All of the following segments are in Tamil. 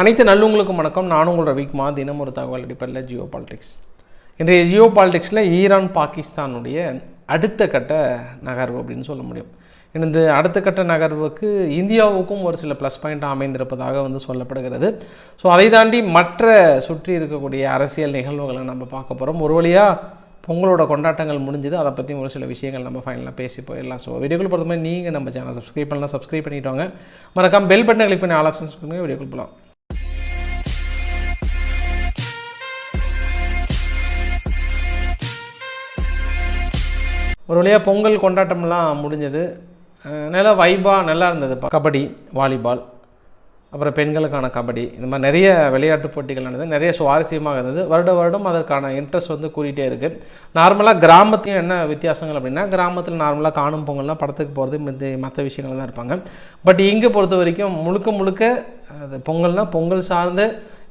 அனைத்து நல்லவங்களுக்கும் வணக்கம். நான் உங்கள் ரவிக்குமார். தினம் ஒரு தகவல் அடிப்படையில் ஜியோ பாலிடிக்ஸ். இன்றைய ஜியோ பாலிடிக்ஸில் ஈரான் பாகிஸ்தானுடைய அடுத்த கட்ட நகர்வு அப்படின்னு சொல்ல முடியும். இந்த அடுத்த கட்ட நகர்வுக்கு இந்தியாவுக்கும் ஒரு சில ப்ளஸ் பாயிண்ட் அமைந்திருப்பதாக வந்து சொல்லப்படுகிறது. ஸோ அதை தாண்டி மற்ற சுற்றி இருக்கக்கூடிய அரசியல் நிகழ்வுகளை நம்ம பார்க்க போகிறோம் ஒரு வழியாக பொங்கலோட கொண்டாட்டங்கள் முடிஞ்சது. அதை பற்றி ஒரு சில விஷயங்கள் நம்ம ஃபைனலாக பேசி போயிடலாம். ஸோ வீடியோக்குள்ள பொறுத்த மாதிரி நீங்கள் நம்ம சேனல் சப்ஸ்கிரைப் பண்ணலாம். சப்ஸ்கிரைப் பண்ணிவிட்டு வாங்க. மறக்காம பெல் பட்டனை கிளிக் பண்ணி ஆல் ஆப்ஷன்ஸ் கொடுங்க வீடியோக்குள்ள போகலாம். ஒரு வழியாக பொங்கல் கொண்டாட்டம்லாம் முடிஞ்சது. நல்லா வைபாக நல்லா இருந்தது. கபடி வாலிபால் அப்புறம் பெண்களுக்கான கபடி இந்த மாதிரி நிறைய விளையாட்டு போட்டிகள் நடந்தது. நிறைய சுவாரஸ்யமாக இருந்தது. வருட வருடம் அதற்கான இன்ட்ரெஸ்ட் வந்து கூடிட்டே இருக்குது நார்மலாக கிராமத்தையும் என்ன வித்தியாசங்கள் அப்படின்னா கிராமத்தில் நார்மலாக காணும் பொங்கல்னால் படத்துக்கு போகிறது மற்ற மற்ற விஷயங்கள் தான் இருப்பாங்க. பட் இங்கே பொறுத்த வரைக்கும் முழுக்க முழுக்க அது பொங்கல்னால் பொங்கல் சார்ந்த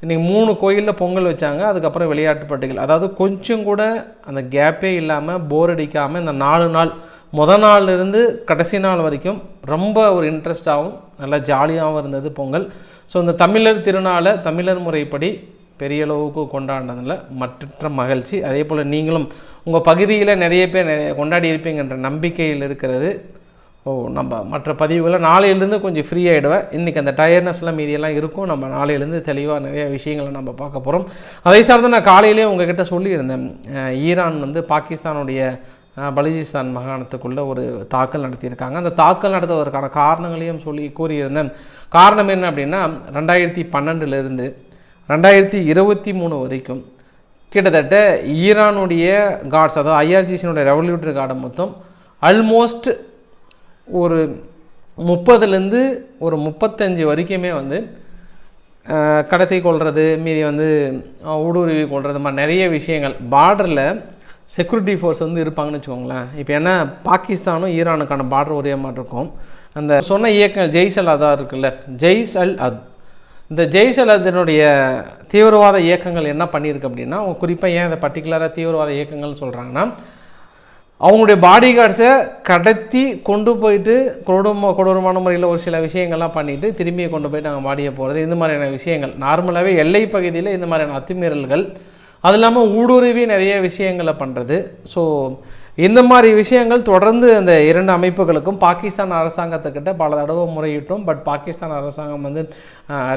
இன்றைக்கி மூணு கோயிலில் பொங்கல் வச்சாங்க அதுக்கப்புறம் விளையாட்டு போட்டிகள் அதாவது கொஞ்சம் கூட அந்த கேப்பே இல்லாமல் போர் அடிக்காமல் இந்த நாலு நாள் முத நாள்லேருந்து கடைசி நாள் வரைக்கும் ரொம்ப ஒரு இன்ட்ரெஸ்டாகவும் நல்லா ஜாலியாகவும் இருந்தது பொங்கல். ஸோ இந்த தமிழர் திருநாளை தமிழர் முறைப்படி பெரிய அளவுக்கு கொண்டாடினதில் மற்ற மகிழ்ச்சி. அதே போல் நீங்களும் உங்கள் பகுதியில் நிறைய பேர் நிறைய கொண்டாடி இருப்பீங்கன்ற நம்பிக்கையில் இருக்கிறது. ஓ நம்ம மற்ற பதிவுகளை நாளையிலேருந்து கொஞ்சம் ஃப்ரீ ஆகிடுவேன் இன்றைக்கி அந்த டயர்னஸ்லாம் மீதியெல்லாம் இருக்கும். நம்ம நாளையிலேருந்து தெளிவாக நிறைய விஷயங்களை நம்ம பார்க்க போகிறோம் அதை சார்ந்து நான் காலையிலேயே உங்ககிட்ட சொல்லியிருந்தேன். ஈரான் வந்து பாகிஸ்தானுடைய அஹ், மாகாணத்துக்குள்ளே ஒரு தாக்கல் நடத்தியிருக்காங்க. அந்த தாக்கல் நடத்துவதற்கான காரணங்களையும் சொல்லி கூறியிருந்தேன். காரணம் என்ன அப்படின்னா ரெண்டாயிரத்தி பன்னெண்டுலேருந்து ரெண்டாயிரத்தி இருபத்தி மூணு வரைக்கும் கிட்டத்தட்ட ஈரானுடைய கார்ட்ஸ் அதாவது ஐஆர்ஜிசியினுடைய ரெவல்யூட்டரி கார்டை மொத்தம் ஆல்மோஸ்ட் ஒரு முப்பதுலேருந்து ஒரு முப்பத்தஞ்சு வரைக்குமே வந்து கடத்தி கொள்வது மீதி வந்து ஊடுருவி கொள்வது மாதிரி நிறைய விஷயங்கள். பார்டரில் செக்யூரிட்டி ஃபோர்ஸ் வந்து இருப்பாங்கன்னு வச்சுக்கோங்களேன். இப்போ ஏன்னா பாகிஸ்தானும் ஈரானுக்கான பார்டர் ஒரே மாதிரி இருக்கும். அந்த சொன்ன இயக்கங்கள் ஜெய்ஸ் அல் அதா இருக்குல்ல ஜெய்ஸ் அல் அத். இந்த ஜெய்ஸ் அல் அதனுடைய தீவிரவாத இயக்கங்கள் என்ன பண்ணியிருக்கு அப்படின்னா அவங்க குறிப்பாக ஏன் இந்த பர்டிகுலராக தீவிரவாத இயக்கங்கள்னு சொல்கிறாங்கன்னா அவங்களுடைய பாடி கார்ட்ஸை கடத்தி கொண்டு போயிட்டு கொடூர கொடூரமான முறையில் ஒரு சில விஷயங்கள்லாம் பண்ணிவிட்டு திரும்பி கொண்டு போயிட்டு நாங்கள் பாடியை போகிறது இந்த மாதிரியான விஷயங்கள். நார்மலாகவே எல்லை பகுதியில் இந்த மாதிரியான அத்துமீறல்கள். அது இல்லாமல் ஊடுருவி நிறைய விஷயங்களை பண்ணுறது ஸோ இந்த மாதிரி விஷயங்கள் தொடர்ந்து அந்த இரண்டு அமைப்புகளுக்கும் பாகிஸ்தான் அரசாங்கத்துக்கிட்ட பல தடவை முறையிட்டோம். பட் பாகிஸ்தான் அரசாங்கம் வந்து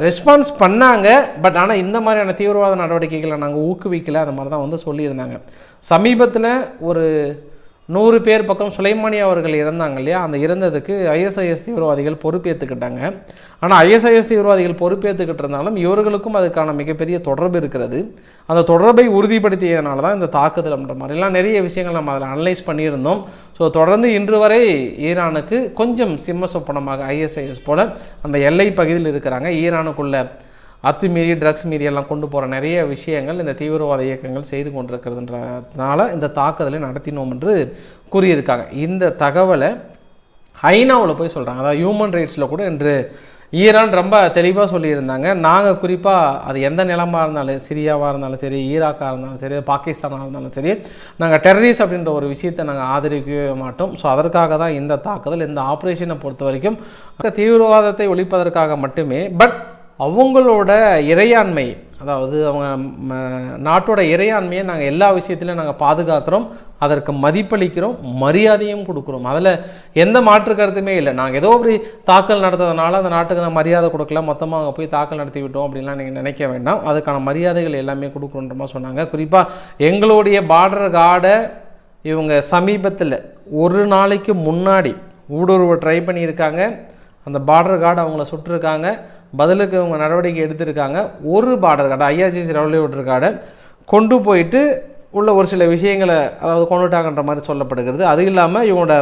ரெஸ்பான்ஸ் பண்ணாங்க. பட் ஆனால் இந்த மாதிரியான தீவிரவாத நடவடிக்கைகளை நாங்கள் ஊக்குவிக்கலை. அந்த மாதிரி தான் வந்து சொல்லியிருந்தாங்க. சமீபத்தில் ஒரு நூறு பேர் பக்கம் சுலைமானி அவர்கள் இறந்தாங்க இல்லையா? அந்த இறந்ததுக்கு ஐஎஸ்ஐஎஸ் தீவிரவாதிகள் பொறுப்பேற்றுக்கிட்டாங்க ஆனால் ஐஎஸ்ஐஎஸ் தீவிரவாதிகள் பொறுப்பேற்றுக்கிட்டு இருந்தாலும் இவர்களுக்கும் அதுக்கான மிகப்பெரிய தொடர்பு இருக்கிறது. அந்த தொடர்பை உறுதிப்படுத்தியதுனால தான் இந்த தாக்குதல் அப்படின்ற மாதிரிலாம் நிறைய விஷயங்கள் நம்ம அதில் அனலைஸ் பண்ணியிருந்தோம். ஸோ தொடர்ந்து இன்று வரை ஈரானுக்கு கொஞ்சம் சிம்ம சொப்பனமாக ஐஎஸ்ஐஎஸ் போல் அந்த எல்லை பகுதியில் இருக்கிறாங்க. ஈரானுக்குள்ள அத்துமீறி ட்ரக்ஸ் மீறி எல்லாம் கொண்டு போகிற நிறைய விஷயங்கள் இந்த தீவிரவாத இயக்கங்கள் செய்து கொண்டிருக்கிறதுன்றதுனால இந்த தாக்குதலை நடத்தினோம் என்று கூறியிருக்காங்க. இந்த தகவலை ஐநாவில் போய் சொல்கிறாங்க அதாவது ஹியூமன் ரைட்ஸில் கூட இன்று ஈரான் ரொம்ப தெளிவாக சொல்லியிருந்தாங்க. நாங்கள் குறிப்பாக அது எந்த நிலமாக இருந்தாலும் சிரியாவாக இருந்தாலும் சரி ஈராக்காக இருந்தாலும் சரி பாகிஸ்தானாக இருந்தாலும் சரி நாங்கள் டெரரிஸ் அப்படின்ற ஒரு விஷயத்தை நாங்கள் ஆதரிக்கவே மாட்டோம். ஸோ அதற்காக தான் இந்த தாக்குதல் இந்த ஆப்ரேஷனை பொறுத்த வரைக்கும் தீவிரவாதத்தை ஒழிப்பதற்காக மட்டுமே பட் அவங்களோட இறையாண்மை அதாவது அவங்க நாட்டோட இறையாண்மையை நாங்கள் எல்லா விஷயத்திலையும் நாங்கள் பாதுகாக்கிறோம் அதற்கு மதிப்பளிக்கிறோம் மரியாதையும் கொடுக்குறோம். அதில் எந்த மாற்று கருத்துமே இல்லை. நாங்கள் ஏதோ அப்படி தாக்கல் நடத்ததுனால அந்த நாட்டுக்கு நான் மரியாதை கொடுக்கல மொத்தமாக அங்கே போய் தாக்கல் நடத்தி விட்டோம் அப்படின்லாம் நீங்கள் நினைக்க வேண்டாம். அதுக்கான மரியாதைகள் எல்லாமே கொடுக்குறோன்ற மாதிரி சொன்னாங்க. குறிப்பாக எங்களுடைய பார்டர் கார்டை இவங்க சமீபத்தில் ஒரு நாளைக்கு முன்னாடி ஊடுருவ ட்ரை பண்ணியிருக்காங்க. அந்த பார்டர் கார்டு அவங்கள சுட்டிருக்காங்க. பதிலுக்கு அவங்க நடவடிக்கை எடுத்திருக்காங்க. ஒரு பார்டர் கார்டு ஐஆர்சிசி ரெவல்யூட்டர் கார்டை கொண்டு போயிட்டு உள்ள ஒரு சில விஷயங்களை அதாவது கொண்டுட்டாங்கன்ற மாதிரி சொல்லப்படுகிறது. அது இல்லாமல் இவங்களோட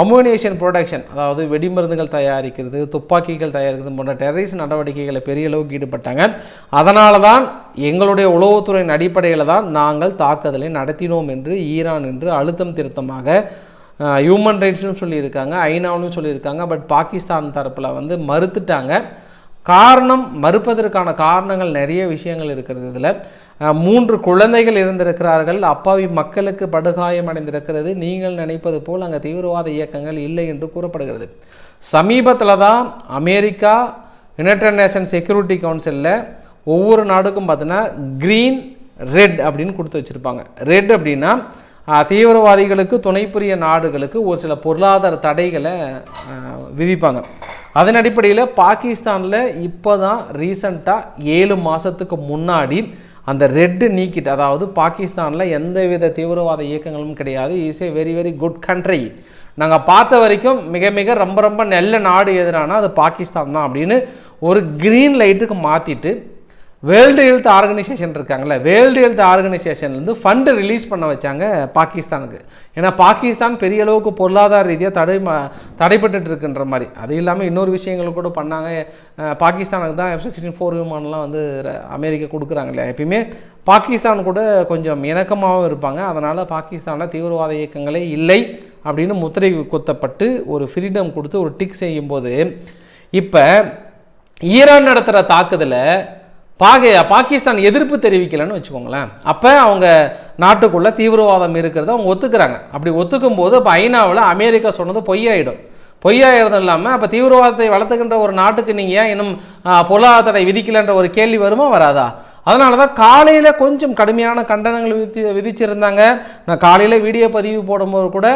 அமோனியேஷன் ப்ரொடக்ஷன் அதாவது வெடிமருந்துகள் தயாரிக்கிறது துப்பாக்கிகள் தயாரிக்கிறது போன்ற டெரரிஸ் நடவடிக்கைகளை பெரிய அளவுக்கு ஈடுபட்டாங்க. அதனால தான் எங்களுடைய உளவுத்துறையின் அடிப்படையில் தான் நாங்கள் தாக்குதலை நடத்தினோம் என்று ஈரான் என்று அழுத்தம் திருத்தமாக ஹியூமன் ரைட்ஸ்னு சொல்லியிருக்காங்க ஐநாவும் சொல்லியிருக்காங்க பட் பாகிஸ்தான் தரப்பில் வந்து மறுத்துட்டாங்க. காரணம் மறுப்பதற்கான காரணங்கள் நிறைய விஷயங்கள் இருக்கிறது இதில். மூன்று குழந்தைகள் இருந்திருக்கிறார்கள். அப்பாவி மக்களுக்கு படுகாயம் அடைந்திருக்கிறது. நீங்கள் நினைப்பது போல் அங்கே தீவிரவாத இயக்கங்கள் இல்லை என்று கூறப்படுகிறது. சமீபத்தில் தான் அமெரிக்கா யுனைடெட் நேஷன் செக்யூரிட்டி கவுன்சிலில் ஒவ்வொரு நாடுக்கும் பார்த்தீங்கன்னா க்ரீன் ரெட் அப்படின்னு கொடுத்து வச்சுருப்பாங்க. ரெட் அப்படின்னா தீவிரவாதிகளுக்கு துணை புரிய நாடுகளுக்கு ஒரு சில பொருளாதார தடைகளை விதிப்பாங்க. அதன் அடிப்படையில் பாகிஸ்தானில் இப்போ தான் ரீசண்டாக ஏழு மாதத்துக்கு முன்னாடி அந்த ரெட்டு நீக்கிட்டு அதாவது பாகிஸ்தானில் எந்தவித தீவிரவாத இயக்கங்களும் கிடையாது. Is a very very good country நாங்கள் பார்த்த வரைக்கும் மிக மிக ரொம்ப ரொம்ப நல்ல நாடு எதிரானா அது பாகிஸ்தான் தான் அப்படின்னு ஒரு க்ரீன் லைட்டுக்கு மாற்றிட்டு வேர்ல்டு ஹெல்த் ஆர்கனைசேஷன் இருக்காங்கல்ல வேர்ல்டு ஹெல்த் ஆர்கனைசேஷன்லேருந்து ஃபண்டு ரிலீஸ் பண்ண வச்சாங்க பாகிஸ்தானுக்கு. ஏன்னா பாகிஸ்தான் பெரிய அளவுக்கு பொருளாதார ரீதியாக தடை ம- இருக்குன்ற மாதிரி. அது இல்லாமல் இன்னொரு விஷயங்கள் கூட பண்ணாங்க. பாகிஸ்தானுக்கு தான் எஃப் சிக்ஸ்டின் ஃபோர் விமானலாம் வந்து அமெரிக்கா கொடுக்குறாங்க இல்லையா? எப்பயுமே பாகிஸ்தான் கூட கொஞ்சம் இணக்கமாகவும் இருப்பாங்க. அதனால் பாகிஸ்தானில் தீவிரவாத இயக்கங்களே இல்லை அப்படின்னு முத்திரை குத்தப்பட்டு ஒரு ஃப்ரீடம் கொடுத்து ஒரு டிக் செய்யும்போது இப்போ ஈரான் நடத்துகிற தாக்குதலை பாக பாகிஸ்தான் எதிர்ப்பு தெரிவிக்கலைன்னு வச்சுக்கோங்களேன். அப்போ அவங்க நாட்டுக்குள்ளே தீவிரவாதம் இருக்கிறத அவங்க ஒத்துக்கிறாங்க. அப்படி ஒத்துக்கும் போது இப்போ ஐநாவில் அமெரிக்கா சொன்னது பொய்யாயிடும். பொய்யாயிரதும் இல்லாமல் அப்போ தீவிரவாதத்தை வளர்த்துக்கின்ற ஒரு நாட்டுக்கு நீங்கள் ஏன் இன்னும் ஆ, பொருளாதார தடை விதிக்கலைன்ற ஒரு கேள்வி வருமா வராதா? அதனால தான் காலையில் கொஞ்சம் கடுமையான கண்டனங்கள் விதி விதிச்சிருந்தாங்க. நான் காலையில் வீடியோ பதிவு போடும்போது கூட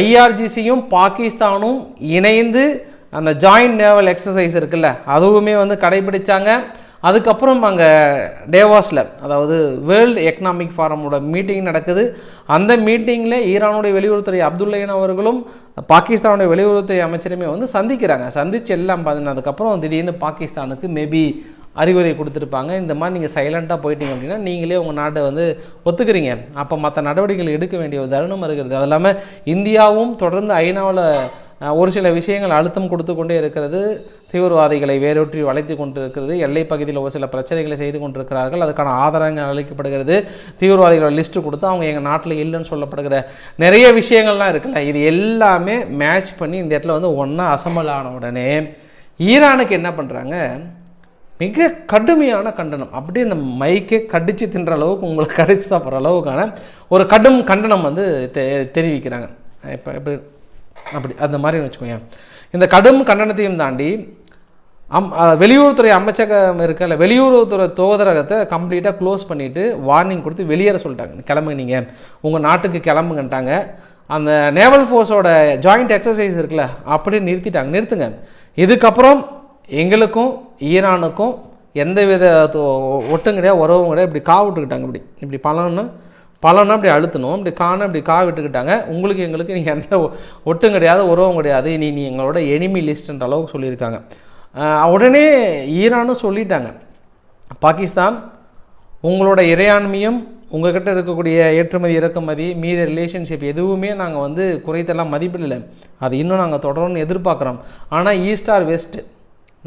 ஐஆர்ஜிசியும் பாகிஸ்தானும் இணைந்து அந்த ஜாயிண்ட் நேவல் எக்ஸசைஸ் இருக்குல்ல அதுவுமே வந்து கடைபிடிச்சாங்க. அதுக்கப்புறம் அங்கே டேவாஸில் அதாவது வேர்ல்டு எக்கனாமிக் ஃபாரமோட மீட்டிங் நடக்குது. அந்த மீட்டிங்கில் ஈரானுடைய வெளியுறவுத்துறை அப்துல்லையன் அவர்களும் பாகிஸ்தானுடைய வெளியுறவுத்துறை அமைச்சருமே வந்து சந்திக்கிறாங்க. சந்திச்சு எல்லாம் பார்த்தீங்கன்னா அதுக்கப்புறம் திடீர்னு பாகிஸ்தானுக்கு மேபி அறிவுரை கொடுத்துருப்பாங்க. இந்த மாதிரி நீங்கள் சைலண்ட்டாக போயிட்டீங்க அப்படின்னா நீங்களே உங்கள் நாட்டை வந்து ஒத்துக்கிறீங்க. அப்போ மற்ற நடவடிக்கைகள் எடுக்க வேண்டிய ஒரு தருணம் இருக்கிறது அது இல்லாமல் இந்தியாவும் தொடர்ந்து ஐநாவில் ஒரு சில விஷயங்கள் அழுத்தம் கொடுத்து கொண்டே இருக்கிறது தீவிரவாதிகளை வேரூற்றி வளைத்து கொண்டிருக்கிறது எல்லை பகுதியில் ஒரு சில பிரச்சனைகளை செய்து கொண்டிருக்கிறார்கள் அதுக்கான ஆதாரங்கள் அளிக்கப்படுகிறது தீவிரவாதிகளோட லிஸ்ட்டு கொடுத்து அவங்க எங்கள் நாட்டில் இல்லைன்னு சொல்லப்படுகிற நிறைய விஷயங்கள்லாம் இருக்குல்ல இது எல்லாமே மேட்ச் பண்ணி இந்த இடத்துல வந்து ஒன்றா அசம்பல் ஆன உடனே ஈரானுக்கு என்ன பண்ணுறாங்க மிக கடுமையான கண்டனம். அப்படியே இந்த மைக்கே கடித்து தின்ற அளவுக்கு உங்களுக்கு கடிச்சு சாப்பிட்ற அளவுக்கான ஒரு கடும் கண்டனம் வந்து தெ தெரிவிக்கிறாங்க. இப்போ எப்படி அப்படி அந்த மாதிரி வச்சுக்கோங்க இந்த கடும் கண்டனத்தையும் தாண்டி அம் வெளியுறவுத்துறை அமைச்சகம் இருக்கல வெளியுறவுத்துறை தோதரகத்தை கம்ப்ளீட்டாக க்ளோஸ் பண்ணிவிட்டு வார்னிங் கொடுத்து வெளியேற சொல்லிட்டாங்க. கிளம்புங்க நீங்கள் உங்கள் நாட்டுக்கு கிளம்புங்கன்ட்டாங்க. அந்த நேவல் ஃபோர்ஸோட ஜாயிண்ட் எக்ஸசைஸ் இருக்குல்ல அப்படியே நிறுத்திட்டாங்க. நிறுத்துங்க. இதுக்கப்புறம் எங்களுக்கும் ஈரானுக்கும் எந்தவித வித ஒட்டும் கிடையாது உறவும் கிடையாது. இப்படி காவிட்டுக்கிட்டாங்க இப்படி இப்படி பலன்னு பலன்னா அப்படி அழுத்தணும் இப்படி காண இப்படி கா விட்டுக்கிட்டாங்க. உங்களுக்கு எங்களுக்கு நீங்கள் எந்த ஒ- ஒட்டும் கிடையாது உறவும் கிடையாது. நீ நீ எங்களோட எனிமி லிஸ்ட்ன்ற அளவுக்கு சொல்லியிருக்காங்க. உடனே ஈரானும் சொல்லிட்டாங்க. பாகிஸ்தான் உங்களோட இறையாண்மையும் உங்கள்கிட்ட இருக்கக்கூடிய ஏற்றுமதி இறக்குமதி மீத ரிலேஷன்ஷிப் எதுவுமே நாங்கள் வந்து குறைத்தெல்லாம் மதிப்பிடலை. அது இன்னும் நாங்கள் தொடரணும்னு எதிர்பார்க்குறோம். ஆனால் east or west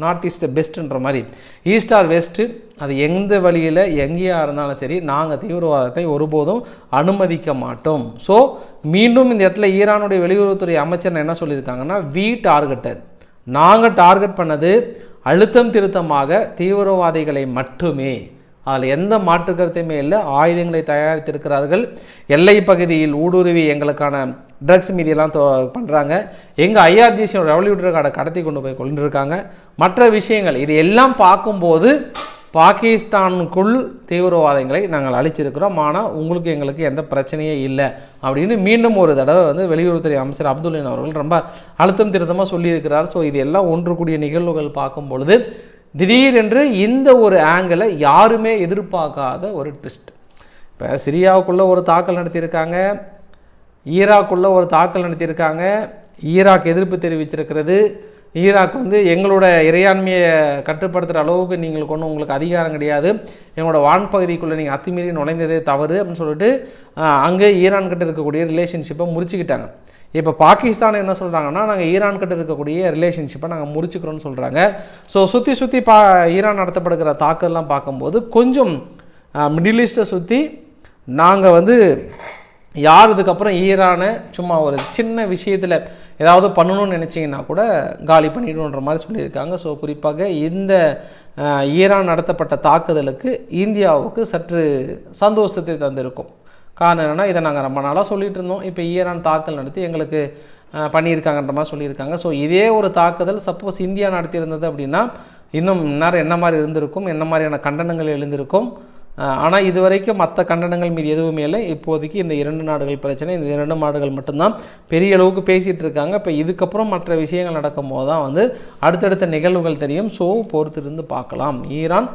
north east பெஸ்ட்டுன்ற மாதிரி. ஈஸ்ட் ஆர் வெஸ்ட்டு அது எந்த வழியில் எங்கேயா இருந்தாலும் சரி நாங்கள் தீவிரவாதத்தை ஒருபோதும் அனுமதிக்க மாட்டோம். ஸோ மீண்டும் இந்த இடத்துல ஈரானுடைய வெளியுறவுத்துறை அமைச்சர் என்ன சொல்லியிருக்காங்கன்னா வி டார்கெட்டட் நாங்கள் டார்கெட் பண்ணது அழுத்தம் திருத்தமாக தீவிரவாதிகளை மட்டுமே. அதில் எந்த மாற்று கருத்துமே இல்லை. ஆயுதங்களை தயாரித்திருக்கிறார்கள். எல்லை பகுதியில் ஊடுருவி எங்களுக்கான ட்ரக்ஸ் மீதியெல்லாம் பண்ணுறாங்க எங்கள் ஐஆர்ஜிசியோட ரெவல்யூட்டர் கார்டை கடத்தி கொண்டு போய் கொண்டுருக்காங்க மற்ற விஷயங்கள் இது எல்லாம் பார்க்கும்போது பாகிஸ்தானுக்குள் தீவிரவாதங்களை நாங்கள் அழிச்சிருக்கிறோம். ஆனால் உங்களுக்கு எங்களுக்கு எந்த பிரச்சனையே இல்லை. அப்படின்னு மீண்டும் ஒரு தடவை வந்து வெளியுறவுத்துறை அமைச்சர் அப்துல்லின் அவர்கள் ரொம்ப அழுத்தம் திருத்தமாக சொல்லியிருக்கிறார். ஸோ இது எல்லாம் ஒன்று கூடிய நிகழ்வுகள் பார்க்கும் பொழுது திடீரென்று இந்த ஒரு ஆங்கிளை யாருமே எதிர்பார்க்காத ஒரு ட்விஸ்ட் இப்போ சிரியாவுக்குள்ளே ஒரு தாக்கல் நடத்தியிருக்காங்க. ஈராக்குள்ளே ஒரு தாக்கல் நடத்தியிருக்காங்க. ஈராக் எதிர்ப்பு தெரிவித்திருக்கிறது. ஈராக் வந்து எங்களோட இறையாண்மையை கட்டுப்படுத்துகிற அளவுக்கு நீங்கள் கொண்டு உங்களுக்கு அதிகாரம் கிடையாது. எங்களோட வான்பகுதிக்குள்ளே நீங்கள் அத்துமீறி நுழைந்ததே தவறு அப்படின்னு சொல்லிட்டு அங்கே ஈரான் கிட்ட இருக்கக்கூடிய ரிலேஷன்ஷிப்பை முறிச்சுக்கிட்டாங்க. இப்போ பாகிஸ்தான் என்ன சொல்கிறாங்கன்னா நாங்கள் ஈரான் கிட்ட இருக்கக்கூடிய ரிலேஷன்ஷிப்பை நாங்கள் முறிச்சுக்கிறோம்னு சொல்கிறாங்க ஸோ சுற்றி சுற்றி பா ஈரான் நடத்தப்படுகிற தாக்கல்லாம் பார்க்கும்போது கொஞ்சம் மிடில் ஈஸ்ட்டை சுற்றி நாங்கள் வந்து யார் இதுக்கப்புறம் ஈரானை சும்மா ஒரு சின்ன விஷயத்தில் ஏதாவது பண்ணணும்னு நினச்சிங்கன்னா கூட காலி பண்ணிடுன்ற மாதிரி சொல்லியிருக்காங்க. ஸோ குறிப்பாக இந்த ஈரான் நடத்தப்பட்ட தாக்குதலுக்கு இந்தியாவுக்கு சற்று சந்தோஷத்தை தந்திருக்கும். காரணம் என்னென்னா இதை நாங்கள் ரொம்ப நாளாக சொல்லிகிட்டு இருந்தோம். இப்போ ஈரான் தாக்கல் நடத்தி எங்களுக்கு பண்ணியிருக்காங்கன்ற மாதிரி சொல்லியிருக்காங்க. ஸோ இதே ஒரு தாக்குதல் சப்போஸ் இந்தியா நடத்தியிருந்தது அப்படின்னா இன்னும் நேரம் என்ன மாதிரி இருந்திருக்கும்? என்ன மாதிரியான கண்டனங்கள் எழுந்திருக்கும்? ஆனால் இதுவரைக்கும் மற்ற கண்டனங்கள் மீது எதுவுமே இல்லை. இப்போதைக்கு இந்த இரண்டு நாடுகள் பிரச்சனை இந்த இரண்டு நாடுகள் மட்டும்தான் பெரிய அளவுக்கு பேசிகிட்டு இருக்காங்க. இப்போ இதுக்கப்புறம் மற்ற விஷயங்கள் நடக்கும் போது தான் வந்து அடுத்தடுத்த நிகழ்வுகள் தெரியும். ஸோ பொறுத்திருந்து பார்க்கலாம். ஈரான்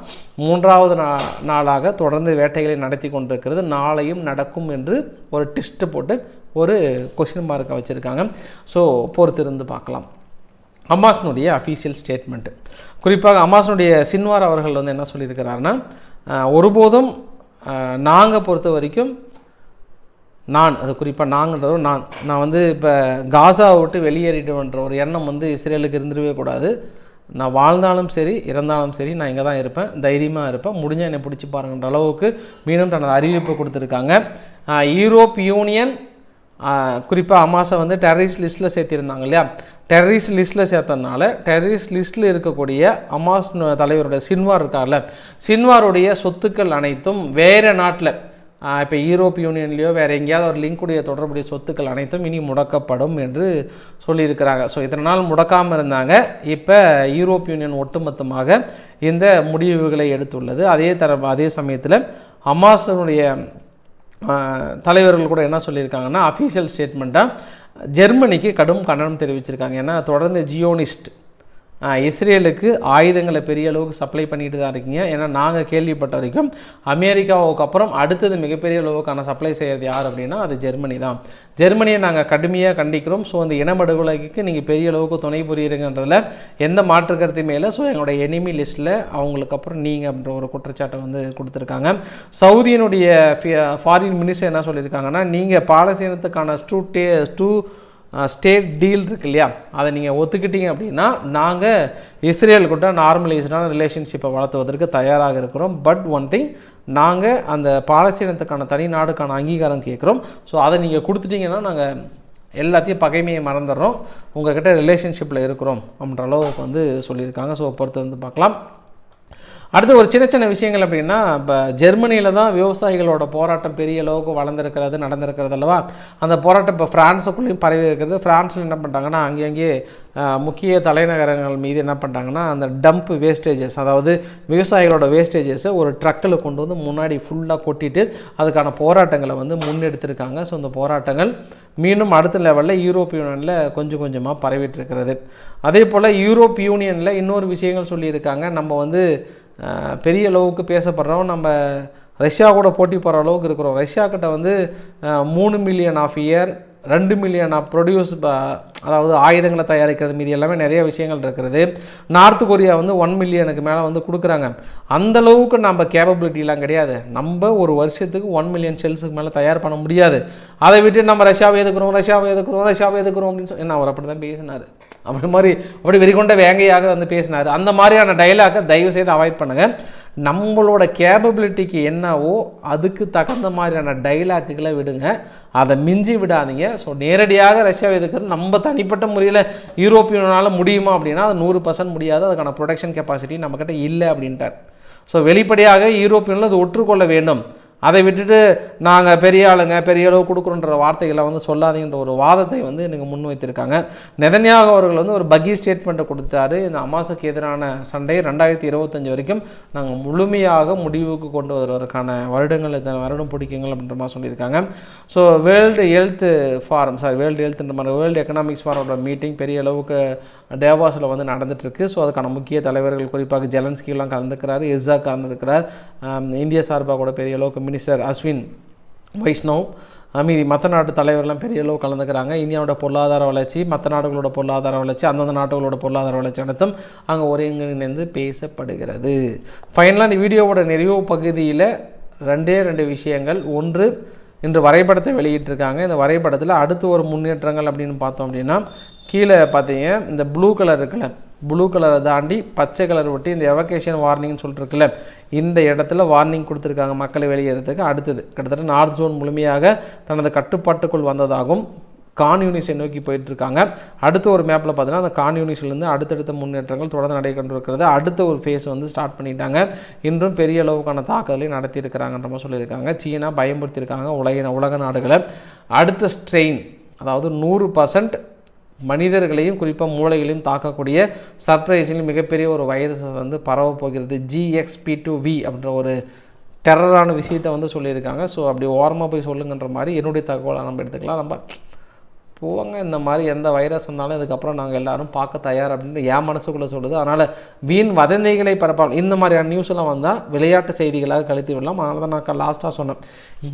மூன்றாவது நா நாளாக தொடர்ந்து வேட்டைகளை நடத்தி கொண்டிருக்கிறது. நாளையும் நடக்கும் என்று ஒரு டிஸ்ட்டு போட்டு ஒரு கொஷின் மார்க்கை வச்சுருக்காங்க. ஸோ பொறுத்திருந்து பார்க்கலாம். அம்மாஸினுடைய அஃபீஷியல் ஸ்டேட்மெண்ட்டு குறிப்பாக அம்மாஸினுடைய சின்வார் அவர்கள் வந்து என்ன சொல்லியிருக்கிறாருன்னா ஒருபோதும் நாங்கள் பொறுத்த வரைக்கும் நான் அது குறிப்பாக நாங்கன்றவர் நான் நான் வந்து இப்போ காசாவை விட்டு வெளியேறிடுவேன்ற ஒரு எண்ணம் வந்து இஸ்ரேலுக்கு இருந்துடவே கூடாது. நான் வாழ்ந்தாலும் சரி இறந்தாலும் சரி நான் இங்கே தான் இருப்பேன் தைரியமாக இருப்பேன் முடிஞ்சால் என்னை பிடிச்சி பாருங்கன்ற அளவுக்கு மீண்டும் தனது அறிவிப்பு கொடுத்துருக்காங்க. யூரோப் யூனியன் குறிப்பாக அமாசை வந்து டெரரிஸ்ட் லிஸ்ட்டில் சேர்த்திருந்தாங்க இல்லையா? டெரரிஸ்ட் லிஸ்ட்டில் சேர்த்ததுனால டெரரிஸ்ட் லிஸ்ட்டில் இருக்கக்கூடிய அமாஸ் தலைவருடைய சின்வார் இருக்கார்ல சின்வாருடைய சொத்துக்கள் அனைத்தும் வேறு நாட்டில் இப்போ யூரோப் யூனியன்லேயோ வேறு எங்கேயாவது ஒரு லிங்குடைய தொடர்புடைய சொத்துக்கள் அனைத்தும் இனி முடக்கப்படும் என்று சொல்லியிருக்கிறாங்க. ஸோ இத்தனை நாள் முடக்காமல் இருந்தாங்க. இப்போ யூரோப் யூனியன் ஒட்டுமொத்தமாக இந்த முடிவுகளை எடுத்துள்ளது. அதே தர அதே சமயத்தில் ஹமாஸனுடைய தலைவர்கள் கூட என்ன சொல்லியிருக்காங்கன்னா அஃபீஷியல் ஸ்டேட்மெண்ட்டாக ஜெர்மனிக்கு கடும் கண்டனம் தெரிவிச்சிருக்காங்க. ஏன்னா தொடர்ந்து ஜியோனிஸ்ட் இஸ்ரேலுக்கு ஆயுதங்களை பெரிய அளவுக்கு சப்ளை பண்ணிட்டு தான் இருக்கீங்க. ஏன்னா நாங்கள் கேள்விப்பட்ட வரைக்கும் அமெரிக்காவுக்கு அப்புறம் அடுத்தது மிகப்பெரிய அளவுக்கான சப்ளை செய்கிறது யார் அப்படின்னா அது ஜெர்மனி தான். ஜெர்மனியை நாங்கள் கடுமையாக கண்டிக்கிறோம். ஸோ அந்த இனப்படுகொலைக்கு நீங்கள் பெரிய அளவுக்கு துணை புரியுறீங்கன்றதில் எந்த மாற்று கருத்துமே இல்லை. ஸோ எங்களோட எனிமி லிஸ்ட்டில் அவங்களுக்கு அப்புறம் நீங்கள் அப்படின்ற ஒரு குற்றச்சாட்டை வந்து கொடுத்துருக்காங்க. சவுதியினுடைய ஃபாரின் மினிஸ்டர் என்ன சொல்லியிருக்காங்கன்னா நீங்கள் பாலஸ்தீனத்துக்கான ஸ்டூ டே ஸ்டூ ஸ்டேட் டீல் இருக்கு இல்லையா அதை நீங்கள் ஒத்துக்கிட்டீங்க அப்படின்னா நாங்கள் இஸ்ரேல் கூட நார்மலைஸ்டான ரிலேஷன்ஷிப்பை வளர்த்துவதற்கு தயாராக இருக்கிறோம். பட் ஒன் திங் நாங்கள் அந்த பாலஸ்தீனத்துக்கான தனி நாடுக்கான அங்கீகாரம் கேட்குறோம். ஸோ அதை நீங்கள் கொடுத்துட்டீங்கன்னா நாங்கள் எல்லாத்தையும் பகைமையை மறந்துடுறோம். உங்கள்கிட்ட ரிலேஷன்ஷிப்பில் இருக்கிறோம் அப்படின்ற அளவுக்கு வந்து சொல்லியிருக்காங்க. ஸோ பொறுத்து வந்து பார்க்கலாம். அடுத்து ஒரு சின்ன சின்ன விஷயங்கள் அப்படின்னா இப்போ ஜெர்மனியில் தான் விவசாயிகளோட போராட்டம் பெரிய அளவுக்கு வளர்ந்துருக்கிறது நடந்திருக்கிறது அல்லவா? அந்த போராட்டம் இப்போ ஃப்ரான்ஸுக்குள்ளேயும் பரவி இருக்கிறது ஃப்ரான்ஸில் என்ன பண்ணுறாங்கன்னா அங்கங்கே முக்கிய தலைநகரங்கள் மீது என்ன பண்ணுறாங்கன்னா அந்த டம்ப் வேஸ்டேஜஸ் அதாவது விவசாயிகளோட வேஸ்டேஜஸை ஒரு ட்ரக்கில் கொண்டு வந்து முன்னாடி ஃபுல்லாக கொட்டிட்டு அதுக்கான போராட்டங்களை வந்து முன்னெடுத்திருக்காங்க. ஸோ அந்த போராட்டங்கள் மீண்டும் அடுத்த லெவலில் யூரோப் யூனியனில் கொஞ்சம் கொஞ்சமாக பரவிட்டு இருக்கிறது. அதே போல் யூரோப் யூனியனில் இன்னொரு விஷயங்கள் சொல்லியிருக்காங்க. நம்ம வந்து பெரிய அளவுக்கு பேசப்படுறோம். நம்ம ரஷ்யா கூட போட்டி போகிற அளவுக்கு இருக்கிறோம். ரஷ்யா கிட்ட வந்து மூணு மில்லியன் ஆஃப் இயர் ரெண்டு மில்லியன் ப்ரொடியூஸ் அதாவது ஆயுதங்களை தயாரிக்கிறது மீதி எல்லாமே நிறைய விஷயங்கள் இருக்கிறது. நார்த் கொரியா வந்து ஒன் மில்லியனுக்கு மேலே வந்து கொடுக்குறாங்க. அந்தளவுக்கு நம்ம கேப்பபிலிட்டிலாம் கிடையாது. நம்ம ஒரு வருஷத்துக்கு ஒன் மில்லியன் செல்ஸுக்கு மேலே தயார் பண்ண முடியாது. அதை விட்டு நம்ம ரஷ்யாவை எதுக்குறோம் ரஷ்யாவை எதுக்குறோம் ரஷ்யாவை எதுக்குறோம் அப்படின்னு சொல்லி என்ன அவர் அப்படி தான் பேசினார். அப்படி மாதிரி அப்படி வெறிகொண்ட வேங்கையாக வந்து பேசினார். அந்த மாதிரியான டைலாக்கை தயவு செய்து அவாய்ட் பண்ணுங்கள் நம்மளோட கேபபிலிட்டிக்கு என்னவோ அதுக்கு தகுந்த மாதிரியான டைலாக்குகளை விடுங்க. அதை மிஞ்சி விடாதீங்க. ஸோ நேரடியாக ரஷ்யாவை எதுக்கிறது நம்ம தனிப்பட்ட முறையில் யூரோப்பியனால் முடியுமா அப்படின்னா அது நூறு பர்சன்ட் முடியாது. அதுக்கான ப்ரொடக்ஷன் கெப்பாசிட்டி நம்மக்கிட்ட இல்லை அப்படின்ட்டார். ஸோ வெளிப்படையாக யூரோப்பியனில் அது ஒற்றுக்கொள்ள வேண்டும். அதை விட்டுட்டு நாங்கள் பெரிய ஆளுங்க பெரிய அளவு கொடுக்குறோன்ற வார்த்தைகளை வந்து சொல்லாதீங்கன்ற ஒரு வாதத்தை வந்து எனக்கு முன்வைத்திருக்காங்க. நெதன்யாக அவர்கள் வந்து ஒரு பகி ஸ்டேட்மெண்ட்டை கொடுத்தாரு. இந்த அமாசுக்கு எதிரான சண்டை ரெண்டாயிரத்தி இருபத்தஞ்சி வரைக்கும் நாங்கள் முழுமையாக முடிவுக்கு கொண்டு வருவதற்கான வருடங்கள் இத்தனை வருடம் பிடிக்குங்கள் அப்படின்ற மாதிரி சொல்லியிருக்காங்க. So world health forum sorry world ஹெல்த்ன்ற மாதிரி வேர்ல்டு எக்கனாமிக்ஸ் ஃபாரோட மீட்டிங் பெரிய அளவுக்கு டேவாஸில் வந்து நடந்துட்டுருக்கு. ஸோ அதுக்கான முக்கிய தலைவர்கள் குறிப்பாக ஜெலன்ஸ்கிலாம் கலந்துக்கிறாரு எஸ்ஸா கலந்துருக்கிறார். இந்திய சார்பாக கூட பெரிய அளவுக்கு மினிஸ்டர் அஸ்வின் வைஷ்ணவ் மீதி மற்ற நாட்டு தலைவர்லாம் பெரிய அளவு கலந்துக்கிறாங்க. இந்தியாவோட பொருளாதார வளர்ச்சி மற்ற நாடுகளோட பொருளாதார வளர்ச்சி அந்தந்த நாடுகளோட பொருளாதார வளர்ச்சி அனைத்தும் அங்கே ஒருங்கிணைந்து பேசப்படுகிறது. ஃபைனலாக இந்த வீடியோவோட நிறைவு பகுதியில் ரெண்டே ரெண்டு விஷயங்கள். ஒன்று இன்று வரைபடத்தை வெளியிட்டிருக்காங்க. இந்த வரைபடத்தில் அடுத்து ஒரு முன்னேற்றங்கள் அப்படின்னு பார்த்தோம் அப்படின்னா கீழே பார்த்தீங்க இந்த ப்ளூ கலர் இருக்குல்ல ப்ளூ கலரை தாண்டி பச்சை கலர் ஒட்டி இந்த எவகேஷன் வார்னிங்னு சொல்லிட்டுருக்குல்ல இந்த இடத்துல வார்னிங் கொடுத்துருக்காங்க மக்களை வெளியேறதுக்கு. அடுத்தது கிட்டத்தட்ட நார்த் ஜோன் முழுமையாக தனது கட்டுப்பாட்டுக்குள் வந்ததாகும் கான்யூனிஸை நோக்கி போயிட்டுருக்காங்க. அடுத்த ஒரு மேப்பில் பார்த்தீங்கன்னா அந்த கான்யூனிஸ்லேருந்து அடுத்தடுத்த முன்னேற்றங்கள் தொடர்ந்து நடைபெற்றிருக்கிறது அடுத்த ஒரு ஃபேஸ் வந்து ஸ்டார்ட் பண்ணிட்டாங்க. இன்றும் பெரிய அளவுக்கான தாக்குதலை நடத்தியிருக்கிறாங்கன்ற மாதிரி சொல்லியிருக்காங்க. சீனா பயன்படுத்தியிருக்காங்க உலக உலக நாடுகளை. அடுத்த ஸ்ட்ரெயின் அதாவது நூறு பர்சன்ட் மனிதர்களையும் குறிப்பாக மூளைகளையும் தாக்கக்கூடிய சர்ப்ரைஸிலும் மிகப்பெரிய ஒரு வைரஸ் வந்து பரவ போகிறது. ஜிஎக்ஸ்பி டு வி அப்படின்ற ஒரு டெரரான விஷயத்தை வந்து சொல்லியிருக்காங்க. ஸோ அப்படி ஓரமாக போய் சொல்லுங்கன்ற மாதிரி என்னுடைய தகவலை நம்ம எடுத்துக்கலாம். நம்ம போங்க இந்த மாதிரி எந்த வைரஸ் வந்தாலும் இதுக்கப்புறம் நாங்கள் எல்லாரும் பார்க்க தயார் அப்படின்னு என் மனசுக்குள்ளே சொல்லுது. அதனால் வீண் வதந்திகளை பரப்பால் இந்த மாதிரியான நியூஸ் எல்லாம் வந்தால் விளையாட்டு செய்திகளாக கழித்து விடலாம். அதனால தான் நான் லாஸ்ட்டாக சொன்னேன்.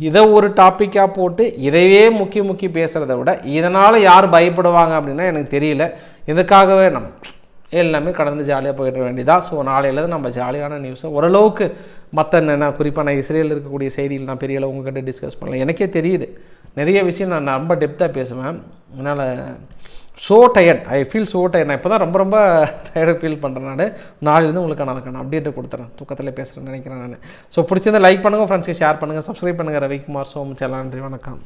இதை ஒரு டாப்பிக்காக போட்டு இதையே முக்கி முக்கி பேசுகிறத விட இதனால் யார் பயப்படுவாங்க அப்படின்னா எனக்கு தெரியல. இதுக்காகவே நம்ம எல்லாமே கடந்து ஜாலியாக போயிட வேண்டியதான் ஸோ நாளையிலேருந்து நம்ம ஜாலியான நியூஸை ஓரளவுக்கு மற்ற என்ன குறிப்பாக நான் இஸ்ரேலில் இருக்கக்கூடிய செய்திகள் நான் பெரிய அளவு உங்ககிட்ட டிஸ்கஸ் பண்ணல. எனக்கே தெரியுது. நிறைய விஷயம் நான் ரொம்ப டெப்த்தாக பேசுவேன். அதனால் so tired I feel so tired நான் இப்போ தான் ரொம்ப ரொம்ப டயர்டாக ஃபீல் பண்ணுறேன் நான். நாளிலேருந்து உங்களுக்கு நான் அதுக்கான அப்டேட் கொடுத்துறேன். தூக்கத்தில் பேசுகிறேன்னு நினைக்கிறேன் நான். ஸோ பிடிச்சிருந்தால் லைக் பண்ணுங்கள் ஃப்ரெண்ட்ஸ்க்கு ஷேர் பண்ணுங்கள் சப்ஸ்கிரைப் பண்ணுங்கள் ரவிக்குமார் சோமச்செல்லாம் நன்றி வணக்கம்.